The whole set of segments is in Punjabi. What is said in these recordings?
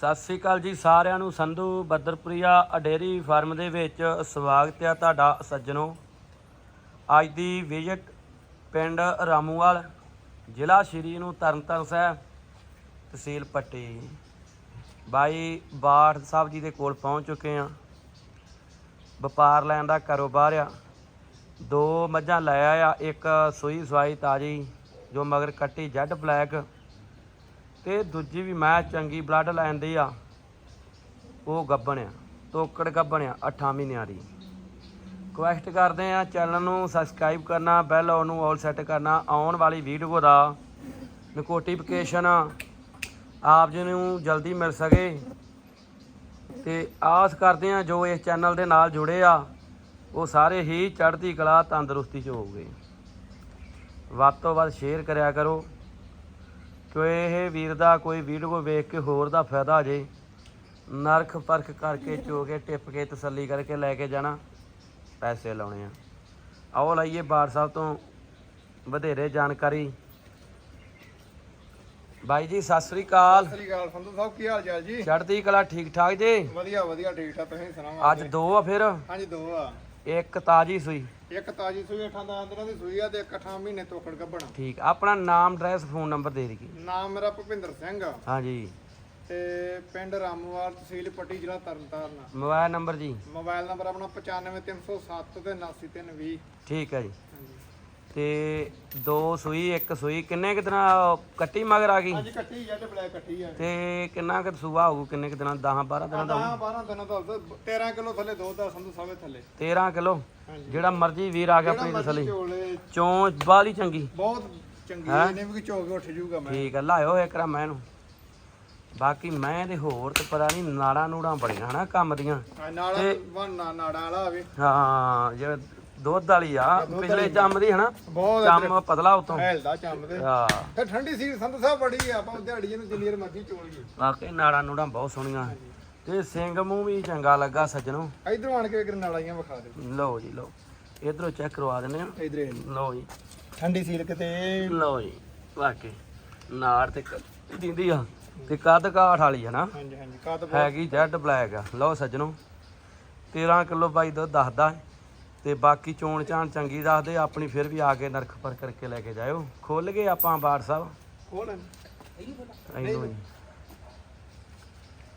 ਸਤਿ ਸ੍ਰੀ ਅਕਾਲ ਜੀ ਸਾਰਿਆਂ ਨੂੰ। ਸੰਧੂ ਬੱਦਰਪੁਰੀਆ ਅਡੇਰੀ ਫਾਰਮ ਦੇ ਵਿੱਚ ਸਵਾਗਤ ਹੈ ਤੁਹਾਡਾ ਸੱਜਣੋ। ਅੱਜ ਦੀ ਵਿਜ਼ਿਟ ਪਿੰਡ ਰਾਮੂਵਾਲ, ਜ਼ਿਲ੍ਹਾ ਸ਼੍ਰੀ ਨੂੰ ਤਰਨਤਾਰਨ ਸਾਹਿਬ, ਤਹਿਸੀਲ ਪੱਟੀ। ਬਾਈ ਬਾਠ ਸਾਹਿਬ ਜੀ ਦੇ ਕੋਲ ਪਹੁੰਚ ਚੁੱਕੇ ਆ ਵਪਾਰ ਲੈਣ ਦਾ ਕਾਰੋਬਾਰ ਆ। ਦੋ ਮੱਝਾਂ ਲਾਇਆ ਆ ਇੱਕ ਸੂਈ ਸਵਾਈ ਤਾਜੀ, ਜੋ ਮਗਰ ਕੱਟੀ ਜੈਡ ਬਲੈਕ। ਤੇ ਦੂਜੀ ਵੀ ਮੈਂ ਚੰਗੀ ਬਲੱਡ ਲਾਈਨ ਦੀ ਆ। ਉਹ ਗੱਬਣ ਆ, ਤੋਕੜ ਗੱਬਣ ਆ 8 ਮਹੀਨਿਆਂ ਦੀ। ਰਿਕੁਐਸਟ ਕਰਦੇ ਆ ਚੈਨਲ ਨੂੰ ਸਬਸਕ੍ਰਾਈਬ ਕਰਨਾ ਬੈਲ ਨੂੰ ਆਲ ਸੈੱਟ ਕਰਨਾ, ਆਉਣ ਵਾਲੀ ਵੀਡੀਓ ਦਾ ਨੋਟੀਫਿਕੇਸ਼ਨ ਆਪ ਜੀ ਨੂੰ ਜਲਦੀ ਮਿਲ ਸਕੇ। ਤੇ ਆਸ ਕਰਦੇ ਆ, ਜੋ ਇਸ ਚੈਨਲ ਦੇ ਨਾਲ ਜੁੜੇ ਆ, ਉਹ ਸਾਰੇ ਹੀ ਚੜ੍ਹਦੀ ਕਲਾ ਤੰਦਰੁਸਤੀ ਚ ਹੋਊਗੇ। ਵੱਧ ਤੋਂ ਵੱਧ ਸ਼ੇਅਰ ਕਰਿਆ ਕਰੋ। ਕਿ ਇਹ ਵੀਰ ਦਾ ਕੋਈ ਵੀਡੀਓ ਵੇਖ ਕੇ ਹੋਰ ਦਾ ਫਾਇਦਾ ਜੇ। ਨਰਖ ਪਰਖ ਕਰਕੇ ਚੋ ਕੇ ਟਿੱਪ ਕੇ ਤਸੱਲੀ ਕਰਕੇ ਲੈ ਕੇ ਜਾਣਾ ਪੈਸੇ ਲਾਉਣੇ ਆ। ਆਓ ਲਈਏ ਬਾੜ ਸਾਹਿਬ ਤੋਂ ਵਧੇਰੇ ਜਾਣਕਾਰੀ। ਬਾਈ ਜੀ ਸਤਿ ਸ੍ਰੀ ਅਕਾਲ। ਸਤਿ ਸ੍ਰੀ ਅਕਾਲ ਸੰਧੂ ਸਾਹਿਬ ਕੀ ਹਾਲ ਚਾਲ ਜੀ? ਚੜ੍ਹਦੀ ਕਲਾ ਠੀਕ ਠਾਕ ਜੀ? ਵਧੀਆ ਵਧੀਆ ਠੀਕ ਠਾਕ ਤੁਸੀਂ ਸੁਣਾਓ? ਅੱਜ ਦੋ ਆ ਫਿਰ? ਹਾਂਜੀ ਦੋ ਆ। ਇੱਕ ਤਾਜੀ ਸੂਈ। ਇੱਕ ਤਾਜੀ ਸੂਈ ਅਠਾਂ ਦਾ ਅੰਦਰਾਂ ਦੀ ਸੂਈ ਆ ਤੇ ਇੱਕ ਅਠਾਂ ਮਹੀਨੇ ਤੋਕੜ ਗੱਭਣਾ ਠੀਕ ਆਪਣਾ ਨਾਮ ਐਡਰੈਸ ਫੋਨ ਨੰਬਰ ਦੇ ਦਈਏ। ਨਾਮ ਮੇਰਾ ਭੁਪਿੰਦਰ ਸਿੰਘ ਆ। ਹਾਂਜੀ। ਤੇ ਪਿੰਡ ਰਾਮੂਵਾਲ ਤਹਿਸੀਲ ਪੱਟੀ ਜ਼ਿਲ੍ਹਾ ਤਰਨਤਾਰਨ ਮੋਬਾਈਲ ਨੰਬਰ ਜੀ। ਮੋਬਾਈਲ ਨੰਬਰ ਆਪਣਾ 95307 ਤੇ 89320 ਠੀਕ ਹੈ ਜੀ। ਹਾਂਜੀ। ਤੇ ਦੋ ਸੂਈ ਇੱਕ ਸੂਈ ਕਿੰਨੇ ਕੁ ਦਿਨਾਂ ਕੱਟੀ ਮਗਰ ਆ ਗਈ? ਹਾਂਜੀ ਕੱਟੀ ਜੱਟ ਬਲੈਕ ਕੱਟੀ ਆ। ਤੇ ਕਿੰਨਾ ਕੁ ਸੂਆ ਹੋਊ ਕਿੰਨੇ ਕੁ ਦਿਨਾਂ 10 12 ਦਿਨਾਂ ਦਾ 10 12 ਦਿਨਾਂ ਦਾ ਹੁੰਦਾ, 13 ਕਿਲੋ ਥੱਲੇ ਦੁੱਧ ਦਾ ਸੰਧੂ ਦੇ ਥੱਲੇ। 13 ਕਿਲੋ? ਜਿਹੜਾ ਮਰਜ਼ੀ ਵੀਰ ਆ ਗਿਆ ਆਪਣੀ ਤਸਲੀ। ਚੋਂ ਬਾਲੀ ਚੰਗੀ। ਬਹੁਤ ਚੰਗੀ ਇਹਨੇ ਵੀ ਝੋ ਕੇ ਉੱਠ ਜੂਗਾ ਮੈਂ। ਠੀਕ ਹੈ ਲਾਇਓ ਇੱਕ ਰਾ ਮੈਂ ਨੂੰ ਬਾਕੀ ਮੈਂ ਤੇ ਹੋਰ ਤੇ ਪਤਾ ਨਹੀਂ ਨਾੜਾਂ ਨੂੜਾਂ ਬੜੀਆਂ ਹਨਾ ਕੰਮ ਦੀਆਂ। ਆ ਵਾਨਾ ਨਾੜਾਂ ਵਾਲਾ ਆਵੇ ਹਾਂ ਜੇ ਦੁੱਧ ਵਾਲੀ ਆ ਪਿਛਲੇ ਜੰਮ ਦੀ ਹਨਾ ਬਹੁਤ ਚੰਮ ਪਤਲਾ ਉਤੋਂ। ਹੈਲਦਾ ਚੰਮਦੇ ਹਾਂ। ਤੇ ਠੰਡੀ ਸੀ ਸੰਤ ਸਾਹਿਬ ਬੜੀ ਆ ਆਪਾਂ ਦਿਹਾੜੀ ਨੂੰ ਜਿੰਨੀ ਮਰਜ਼ੀ ਚੋਲੀਏ ਬਾਕੀ ਨਾੜਾਂ ਨੂੜਾਂ ਬਹੁਤ ਸੋਹਣੀਆਂ। ਤੇ ਸਿੰਘ ਮੂੰਹ ਵੀ ਚੰਗਾ ਲੱਗਾ ਸੱਜਣੋ। ਇਧਰੋਂ ਆਣ ਕੇ ਇੱਕ ਨਾਲਾਈਆਂ ਵਿਖਾ ਦੇ ਲਓ ਜੀ ਲਓ। ਇਧਰੋਂ ਚੈੱਕ ਕਰਵਾ ਦਿੰਦੇ ਆ ਇਧਰੇ ਲਓ ਜੀ। ਠੰਡੀ ਸੀਲ ਕਿਤੇ। ਲਓ ਜੀ ਵਾਕੇ ਨਾੜ ਤੇ ਦਿੰਦੀ ਆ। ਤੇ ਕੱਦ ਕਾਠ ਵਾਲੀ ਹੈ ਨਾ। ਹਾਂਜੀ ਹਾਂਜੀ ਕਾਦ ਹੈਗੀ ਜੈਡ ਬਲੈਕ ਆ। ਲਓ ਸੱਜਣੋ 13 ਕਿਲੋ ਬਾਈ ਦੁੱਧ ਦੱਸਦਾ। ਤੇ ਬਾਕੀ ਚੋਣ ਚਾਣ ਚੰਗੀ ਦੱਸਦੇ ਆਪਣੀ ਫਿਰ ਵੀ ਆ ਕੇ ਨਰਖ ਪਰ ਕਰਕੇ ਲੈ ਕੇ ਜਾਇਓ। ਖੁੱਲ ਗਏ ਆਪਾਂ ਬਾੜ ਸਾਹਿਬ? ਖੋਲ ਇਹਨੂੰ ਜੀ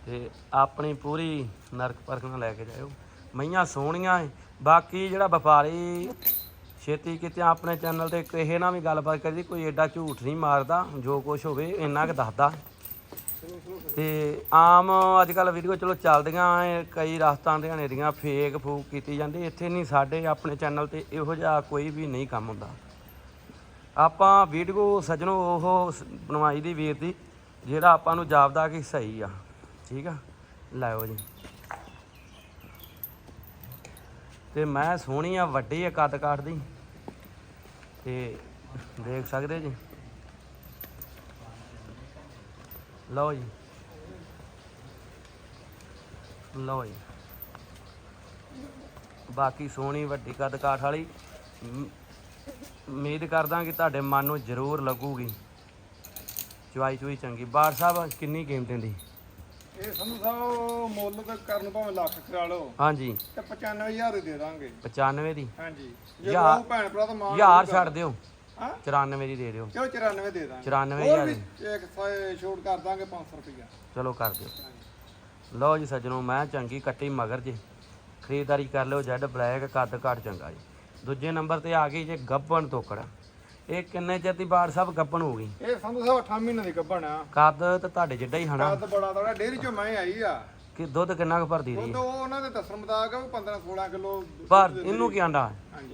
ਤੇ ਆਪਣੀ ਪੂਰੀ ਨਰਕ ਪਰਖ ਨਾਲ ਲੈ ਕੇ ਜਾਇਓ। ਮਈਆਂ ਸੋਹਣੀਆਂ ਏ। ਬਾਕੀ ਜਿਹੜਾ ਵਪਾਰੀ ਛੇਤੀ ਕਿਤੇ ਆਪਣੇ ਚੈਨਲ ਤੇ ਕਿਸੇ ਨਾਲ ਵੀ ਗੱਲਬਾਤ ਕਰਦੀ ਕੋਈ ਐਡਾ ਝੂਠ ਨਹੀਂ ਮਾਰਦਾ ਜੋ ਕੁਝ ਹੋਵੇ ਇੰਨਾ ਕੁ ਦੱਸਦਾ। ਤੇ ਆਮ ਅੱਜ ਕੱਲ ਵੀਡੀਓ ਚਲੋ ਚੱਲਦੀਆਂ ਏ ਕਈ ਰਸਤਾਂ ਦੇ ਦੀਆਂ ਫੇਕ ਫੂਕ ਕੀਤੀ ਜਾਂਦੀ, ਇੱਥੇ ਨਹੀਂ, ਸਾਡੇ ਆਪਣੇ ਚੈਨਲ ਤੇ ਇਹੋ ਜਿਹਾ ਕੋਈ ਵੀ ਨਹੀਂ ਕੰਮ ਹੁੰਦਾ। ਆਪਾਂ ਵੀਡੀਓ ਸੱਜਣੋ ਉਹ ਬਣਵਾਈ ਦੀ ਵੀਰ ਦੀ, ਜਿਹੜਾ ਆਪਾਂ ਨੂੰ ਜਾਪਦਾ ਕਿ ਸਹੀ ਆ। ਠੀਕ ਆ? ਲਾਇਓ ਜੀ। ਤੇ ਮੈਂ ਸੋਹਣੀ ਆ, ਵੱਡੀ ਆ ਕੱਦ ਕਾਠ ਦੀ। ਤੇ ਦੇਖ ਸਕਦੇ ਜੀ? ਲਓ ਜੀ ਲਓ ਜੀ ਬਾਕੀ ਸੋਹਣੀ ਵੱਡੀ ਕੱਦ ਕਾਠ ਵਾਲੀ। ਉਮੀਦ ਕਰਦਾ ਕਿ ਤੁਹਾਡੇ ਮਨ ਨੂੰ ਜ਼ਰੂਰ ਲੱਗੂਗੀ। ਚਵਾਈ ਚੁਈ ਚੰਗੀ। ਬਾੜ ਸਾਹਿਬ ਕਿੰਨੀ ਕੀਮਤ ਦੀ ਇਹ ਸੰਧੂ ਸਾਹਿਬ ਮੁੱਲ ਤਾਂ ਕਰਨ ਭਾਵੇਂ ਲੱਖ ਕਰਾ ਲਓ। ਹਾਂਜੀ। ਤੇ 95000 ਹੀ ਦੇ ਦਾਂਗੇ। 95 ਦੀ? ਹਾਂਜੀ। ਜੇ ਯਾਰ- ਉਹ ਭੈਣ ਭਰਾ ਦਾ ਮਾਨ ਹਜ਼ਾਰ ਛੱਡ ਦਿਓ। ਹਾਂ 94 ਦੀ ਦੇ ਦਿਓ। ਚਲੋ 94 ਦੇ ਦਾਂਗੇ। 94000 ਹੋਰ ਵੀ ਇੱਕ ਸੌ ਛੋਟ ਕਰ ਦਾਂਗੇ 500 ਰੁਪਇਆ ਚਲੋ ਕਰ ਦਿਓ। ਲਓ ਜੀ ਸੱਜਣੋ ਮੈਂ ਚੰਗੀ ਕੱਟੀ ਮਗਰ ਜੇ। ਖਰੀਦਦਾਰੀ ਕਰ ਲਿਓ ਜੈਡ ਬਲੈਕ ਕੱਦ ਘੱਟ ਚੰਗਾ ਜੀ। ਦੂਜੇ ਨੰਬਰ ਤੇ ਆ ਗਈ ਜੇ ਗੱਬਣ ਤੋਕੜ। ਇਹ ਕਿੰਨੇ ਚਿਰ ਦੀ ਬਾੜ ਸਾਹਿਬ ਗੱਬਣ ਹੋ ਗਈ? ਇਹ ਸੰਧੂ ਸਾਹਿਬ 8 ਮਹੀਨੇ ਦੀ ਗੱਭਣ ਆ। ਕੱਦ ਤੇ ਤੁਹਾਡੇ ਜਿੱਡਾ ਹੀ ਹਨਾ ਕੱਦ ਬੜਾ ਤੜਾ ਡੇਰੀ ਚੋਂ ਮੈਂ ਆਈ ਆ। ਕਿ ਦੁੱਧ ਕਿੰਨਾ ਕੁ ਭਰਦੀ ਰਹੀ ਉਹਨਾਂ ਦੇ ਦੱਸਣ ਮੁਤਾਬਕ ਵੀ 15 16 ਕਿਲੋ ਪਰ ਇਹਨੂੰ ਕੀ ਆਂਦਾ?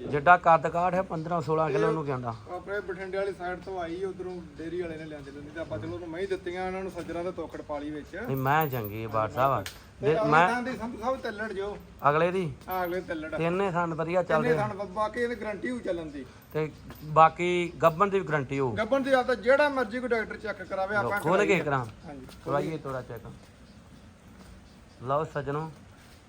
ਜਿੱਡਾ ਕੱਦ ਕਾਠ ਹੈ 15 16 ਕਿਲੋ ਨੂੰ ਕੀ ਆਂਦਾ? ਆਪਣੇ ਬਠਿੰਡੇ ਵਾਲੀ ਸਾਈਡ ਤੋਂ ਆਈ ਉਧਰੋਂ ਡੇਰੀ ਵਾਲੇ ਨੇ ਲਿਆਂਦੇ ਲੈਂਦੀ ਤਾਂ ਆਪਾਂ ਚਲੋ ਉਹਨੂੰ ਮੈਂ ਹੀ ਦਿੱਤੀਆਂ ਉਹਨਾਂ ਨੂੰ ਸੱਜਣਾ ਦੇ ਤੋਕੜ ਪਾਲੀ ਵਿੱਚ। ਨਹੀਂ ਮੈਂ ਚੰਗੀ ਬਾੜ ਸਾਹਿਬ ਤੇ ਮੈਂ ਥਾਂ ਦੀ ਸੰਧੂ ਸਾਹਿਬ ਤੱਲੜ ਜੋ। ਅਗਲੇ ਦੀ? ਆ ਅਗਲੇ ਤੱਲੜ ਤਿੰਨੇ ਥਣ ਵਧੀਆ ਚੱਲਦੇ ਥਾਂ ਬਾਕੀ ਇਹਦੀ ਗਰੰਟੀ ਹੋ ਚੱਲਣ ਦੀ। ਤੇ ਬਾਕੀ ਗੱਬਣ ਦੀ ਵੀ ਗਰੰਟੀ ਹੋਊ। ਗੱਬਣ ਦੀ ਆ ਤਾਂ ਜਿਹੜਾ ਮਰਜ਼ੀ ਕੋਈ ਡਾਕਟਰ ਚੈੱਕ ਕਰਾਵੇ ਆਪਾਂ ਖੋਲ ਕੇ ਕਰਾਂ ਹਾਂਜੀ। ਕਰਾਈਏ ਤੋੜਾ ਚੈੱਕ ਲਓ ਸੱਜਣੋ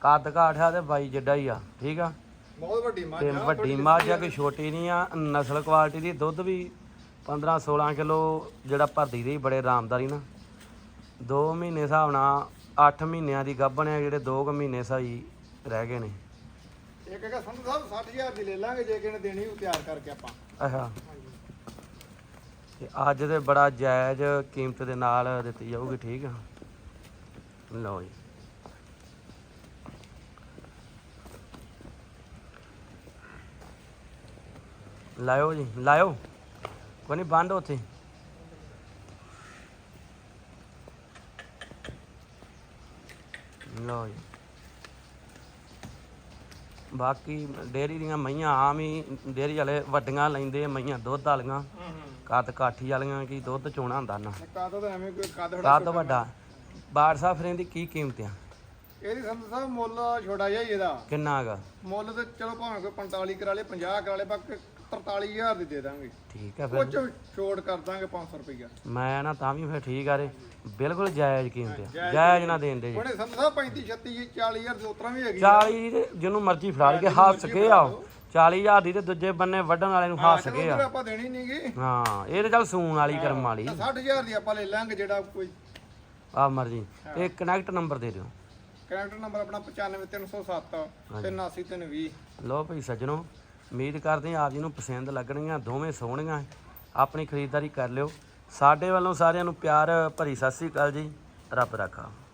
ਕੱਦ ਕਾਠ ਆ ਤੇ ਬਾਈ ਜਿੱਡਾ ਹੀ ਆ ਠੀਕ ਆ? ਬਹੁਤ ਵੱਡੀ ਮੱਝ ਤੇ ਆ ਵੱਡੀ ਮੱਝ ਆ। ਕਿ ਛੋਟੀ ਨਹੀਂ ਆ ਨਸਲ ਕੁਆਲਿਟੀ ਦੀ ਦੁੱਧ ਵੀ 15 16 ਕਿਲੋ ਜਿਹੜਾ ਭਰਦੀ ਰਹੀ ਬੜੇ ਆਰਾਮਦਾਰੀ ਨਾਲ। 2 ਮਹੀਨੇ ਹਿਸਾਬ ਨਾਲ 8 ਮਹੀਨਿਆਂ ਦੀ ਗੱਭਣ ਹੈ ਜਿਹੜੇ 2 ਮਹੀਨੇ ਸਹੀ ਰਹਿ ਗਏ ਨੇ। ਇੱਕ ਹੈਗਾ ਸੰਧੂ ਸਾਹਿਬ 60000 ਦੀ ਲੈ ਲਾਂਗੇ ਜੇ ਕਿਨੇ ਦੇਣੀ ਉਹ ਤਿਆਰ ਕਰਕੇ ਆਪਾਂ। ਅੱਛਾ। ਤੇ ਅੱਜ ਤੇ ਬੜਾ ਜਾਇਜ਼ ਕੀਮਤ ਦੇ ਨਾਲ ਦਿੱਤੀ ਜਾਊਗੀ ਠੀਕ ਆ? ਲਓ ਜੀ। ਲਾਇਓ ਜੀ ਲਾਇਓ। ਕੋਈ ਨਹੀਂ ਬੰਦ ਉੱਥੇ। ਲਓ ਜੀ। ਬਾਕੀ ਡੇਅਰੀ ਦੀਆਂ ਮਈਆਂ ਆਮ ਹੀ ਡੇਅਰੀ ਵਾਲੇ ਵੱਡੀਆਂ ਲੈਂਦੇ ਆ ਮਈਆਂ ਦੁੱਧ ਵਾਲੀਆਂ। ਕੱਦ ਕਾਠੀ ਵਾਲੀਆਂ ਕੀ ਦੁੱਧ ਚੋਣਾ ਹੁੰਦਾ ਨਾ। ਕਾਦ ਤਾਂ ਐਵੇਂ ਕੋਈ ਕਾਦ ਕੱਦ ਵੱਡਾ। ਬਾੜ ਸਾਹਿਬ ਫਿਰ ਇਹਦੀ ਕੀ ਕੀਮਤ ਆ? ਇਹਦੀ ਸੰਧੂ ਸਾਹਿਬ ਮੁੱਲ ਛੋਟਾ ਜਿਹਾ ਹੀ ਇਹਦਾ। ਕਿੰਨਾ ਹੈਗਾ? ਮੁੱਲ ਤੇ ਚਲੋ ਭਾਵੇਂ ਕੋਈ 45 ਕਰਾ ਲੇ 50 ਕਰਾ ਲੇ ਬਾਕੀ 43000 ਦੀ ਦੇ ਦਾਂਗੇ। ਠੀਕ ਉਹ ਫਿਰ। ਚ ਛੋੜ ਕਰ ਦਾਂਗੇ 500 ਰੁਪਈਆ। ਮੈਂ ਨਾ ਤਾਂ ਵੀ ਫਿਰ ਠੀਕ ਆ ਰੇ। ਬਿਲਕੁਲ ਜਾਇਜ਼ ਕੀਮਤ ਆ। ਜਾਇਜ਼ ਨਾ ਦੇਣ ਦੇ ਜੀ। ਉਹਨੇ ਸਾਹਿਬ 35 36 40000 ਦੀ ਉਤਰਾ ਵੀ ਹੈਗੀ 40 ਦੇ ਜਿਹਨੂੰ ਮਰਜ਼ੀ ਫੜਾ ਲਈਏ ਹੱਸ ਕੇ ਆ 40000 ਦੀ ਤੇ ਦੂਜੇ ਬੰਨੇ ਵੱਢਣ ਵਾਲੇ ਨੂੰ ਹੱਸ ਕੇ ਆ। ਆਪਾਂ ਦੇਣੀ ਨਹੀਂਗੀ ਹਾਂ ਇਹ ਤੇ ਚੱਲ ਸੂਣ ਵਾਲੀ ਕਰਮ ਵਾਲੀ। 60000 ਦੀ ਆਪਾਂ ਲੈ ਲਾਂਗੇ ਜਿਹੜਾ ਕੋਈ। ਆ ਮਰਜ਼ੀ। ਤੇ ਕਨੈਕਟ ਨੰਬਰ ਦੇ ਦਿਓ। ਕਰੰਟ ਨੰਬਰ ਆਪਣਾ 95307 89320 ਲੋ ਭਈ ਸੱਜਣੋ। ਉਮੀਦ ਕਰਦੇ ਹਾਂ ਆਪ ਜੀ ਨੂੰ ਪਸੰਦ ਲੱਗਣਗੀਆਂ, ਦੋਵੇਂ ਸੋਹਣੀਆਂ ਆਪਣੀ ਖਰੀਦਦਾਰੀ ਕਰ ਲਿਓ। ਸਾਡੇ ਵੱਲੋਂ ਸਾਰਿਆਂ ਨੂੰ ਪਿਆਰ, ਭਰੀ ਸਤਿ ਸ੍ਰੀ ਅਕਾਲ ਜੀ। ਰੱਬ ਰੱਖਾ।